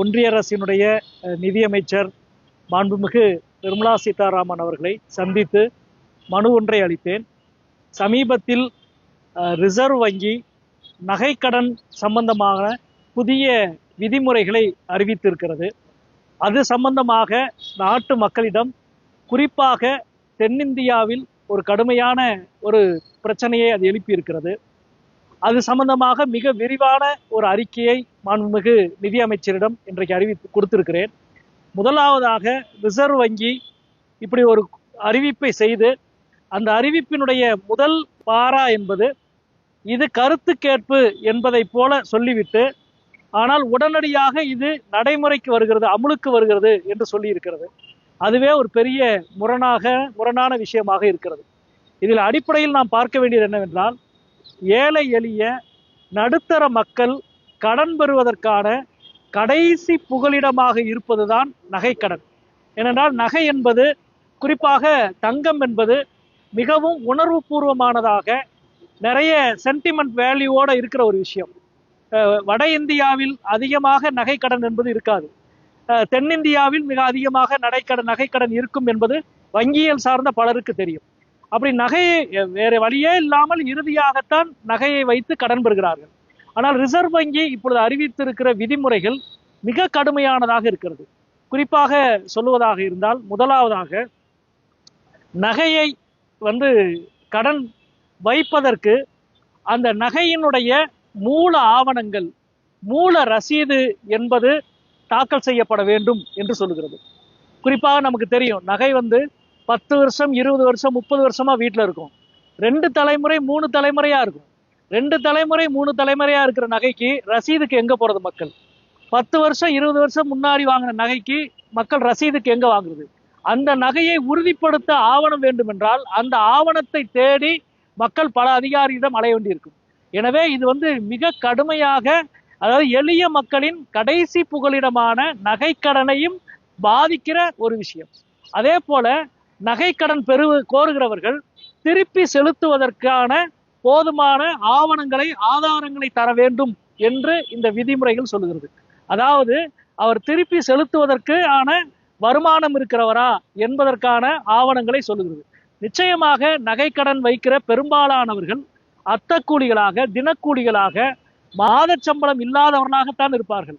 ஒன்றிய அரசினுடைய நிதியமைச்சர் மாண்புமிகு நிர்மலா சீதாராமன் அவர்களை சந்தித்து மனு ஒன்றை அளித்தேன். சமீபத்தில் ரிசர்வ் வங்கி நகைக்கடன் சம்பந்தமாக புதிய விதிமுறைகளை அறிவித்திருக்கிறது. அது சம்பந்தமாக நாட்டு மக்களிடம் குறிப்பாக தென்னிந்தியாவில் ஒரு கடுமையான ஒரு பிரச்சனையை அது எழுப்பியிருக்கிறது. அது சம்பந்தமாக மிக விரிவான ஒரு அறிக்கையை மாண்புமிகு நிதியமைச்சரிடம் இன்றைக்கு அறிவித்து கொடுத்திருக்கிறேன். முதலாவதாக ரிசர்வ் வங்கி இப்படி ஒரு அறிவிப்பை செய்து அந்த அறிவிப்பினுடைய முதல் பாரா என்பது இது கருத்து கேட்பு என்பதை போல சொல்லிவிட்டு ஆனால் உடனடியாக இது நடைமுறைக்கு வருகிறது அமுலுக்கு வருகிறது என்று சொல்லி இருக்கிறது அதுவே ஒரு பெரிய முரணாக முரணான விஷயமாக இருக்கிறது. இதில் அடிப்படையில் நாம் பார்க்க வேண்டியது என்னவென்றால் ஏழை எளிய நடுத்தர மக்கள் கடன் பெறுவதற்கான கடைசி புகலிடமாக இருப்பதுதான் நகைக்கடன் ஏனென்றால் நகை என்பது குறிப்பாக தங்கம் என்பது மிகவும் உணர்வுபூர்வமானதாக நிறைய சென்டிமெண்ட் வேல்யூவோடு இருக்கிற ஒரு விஷயம். அஹ் வட இந்தியாவில் அதிகமாக நகைக்கடன் என்பது இருக்காது. தென்னிந்தியாவில் மிக அதிகமாக நடைக்கடன் நகைக்கடன் இருக்கும் என்பது வங்கியல் சார்ந்த பலருக்கு தெரியும். அப்படி நகையை வேறு வேற வழியே இல்லாமல் இறுதியாகத்தான் நகையை வைத்து கடன் பெறுகிறார்கள். ஆனால் ரிசர்வ் வங்கி இப்பொழுது அறிவித்திருக்கிற விதிமுறைகள் மிக கடுமையானதாக இருக்கிறது. குறிப்பாக சொல்லுவதாக இருந்தால் முதலாவதாக நகையை வந்து கடன் வைப்பதற்கு அந்த நகையினுடைய மூல ஆவணங்கள் மூல ரசீது என்பது தாக்கல் செய்யப்பட வேண்டும் என்று சொல்லுகிறது. குறிப்பாக நமக்கு தெரியும் நகை வந்து பத்து வருஷம் இருபது வருஷம் முப்பது வருஷமா வீட்டில் இருக்கும். ரெண்டு தலைமுறை மூணு தலைமுறையா இருக்கும். ரெண்டு தலைமுறை மூணு தலைமுறையா இருக்கிற நகைக்கு ரசீதுக்கு எங்க போறது மக்கள்? பத்து வருஷம் இருபது வருஷம் முன்னாடி வாங்கின நகைக்கு மக்கள் ரசீதுக்கு எங்க வாங்குறது? அந்த நகையை உறுதிப்படுத்த ஆவணம் வேண்டும் என்றால் அந்த ஆவணத்தை தேடி மக்கள் பல அதிகாரியிடம் அலைய வேண்டியிருக்கும். எனவே இது வந்து மிக கடுமையாக அதாவது எளிய மக்களின் கடைசி புகலிடமான நகைக்கடனையும் பாதிக்கிற ஒரு விஷயம். அதே போல நகைக்கடன் பெறு கோருகிறவர்கள் திருப்பி செலுத்துவதற்கான போதுமான ஆவணங்களை ஆதாரங்களை தர வேண்டும் என்று இந்த விதிமுறைகள் சொல்லுகிறது. அதாவது அவர் திருப்பி செலுத்துவதற்கு ஆன வருமானம் இருக்கிறவரா என்பதற்கான ஆவணங்களை சொல்லுகிறது. நிச்சயமாக நகைக்கடன் வைக்கிற பெரும்பாலானவர்கள் அத்தக்கூலிகளாக தினக்கூலிகளாக மாதச்சம்பளம் இல்லாதவர்களாகத்தான் இருப்பார்கள்.